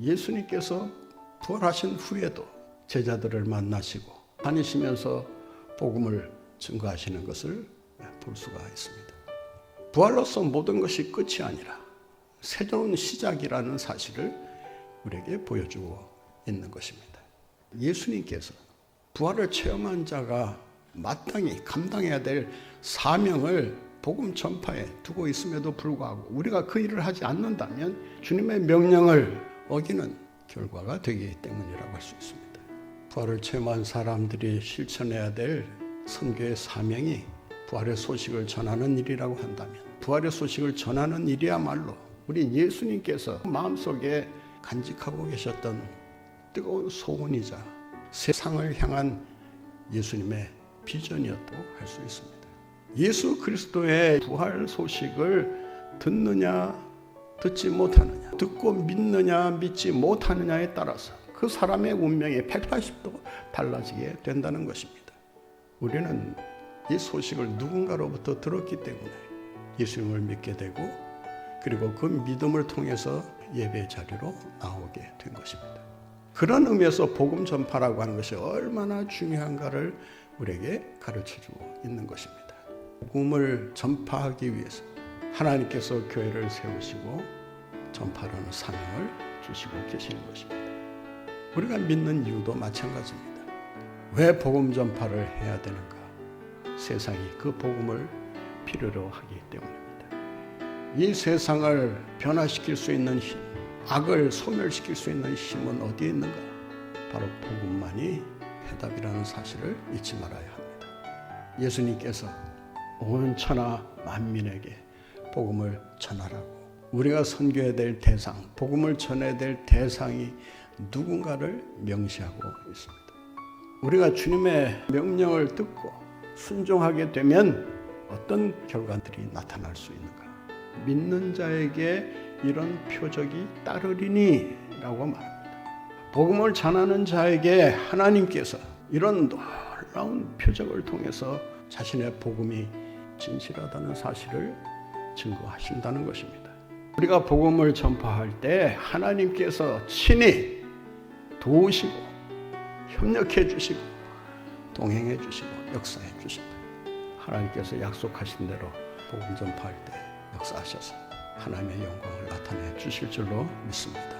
예수님께서 부활하신 후에도 제자들을 만나시고 다니시면서 복음을 증거하시는 것을 볼 수가 있습니다. 부활로서 모든 것이 끝이 아니라 새로운 시작이라는 사실을 우리에게 보여주고 있는 것입니다. 예수님께서 부활을 체험한 자가 마땅히 감당해야 될 사명을 복음 전파에 두고 있음에도 불구하고 우리가 그 일을 하지 않는다면 주님의 명령을 어기는 결과가 되기 때문이라고 할 수 있습니다. 부활을 체험한 사람들이 실천해야 될 선교의 사명이 부활의 소식을 전하는 일이라고 한다면 부활의 소식을 전하는 일이야말로 우리 예수님께서 마음속에 간직하고 계셨던 뜨거운 소원이자 세상을 향한 예수님의 비전이었다고 할 수 있습니다. 예수 그리스도의 부활 소식을 듣느냐 듣지 못하느냐 듣고 믿느냐 믿지 못하느냐에 따라서 그 사람의 운명이 180도 달라지게 된다는 것입니다. 우리는 이 소식을 누군가로부터 들었기 때문에 예수님을 믿게 되고 그리고 그 믿음을 통해서 예배 자리로 나오게 된 것입니다. 그런 의미에서 복음 전파라고 하는 것이 얼마나 중요한가를 우리에게 가르쳐 주고 있는 것입니다. 복음을 전파하기 위해서 하나님께서 교회를 세우시고 전파라는 사명을 주시고 계시는 것입니다. 우리가 믿는 이유도 마찬가지입니다. 왜 복음 전파를 해야 되는가? 세상이 그 복음을 필요로 하기 때문입니다. 이 세상을 변화시킬 수 있는 힘, 악을 소멸시킬 수 있는 힘은 어디에 있는가? 바로 복음만이 해답이라는 사실을 잊지 말아야 합니다. 예수님께서 온 천하 만민에게 복음을 전하라고 우리가 선교해야 될 대상, 복음을 전해야 될 대상이 누군가를 명시하고 있습니다. 우리가 주님의 명령을 듣고 순종하게 되면 어떤 결과들이 나타날 수 있는가? 믿는 자에게 이런 표적이 따르리니 라고 말합니다. 복음을 전하는 자에게 하나님께서 이런 놀라운 표적을 통해서 자신의 복음이 진실하다는 사실을 증거하신다는 것입니다. 우리가 복음을 전파할 때 하나님께서 친히 도우시고 협력해 주시고 동행해 주시고 역사해 주신다. 하나님께서 약속하신 대로 복음 전파할 때 역사하셔서 하나님의 영광을 나타내 주실 줄로 믿습니다.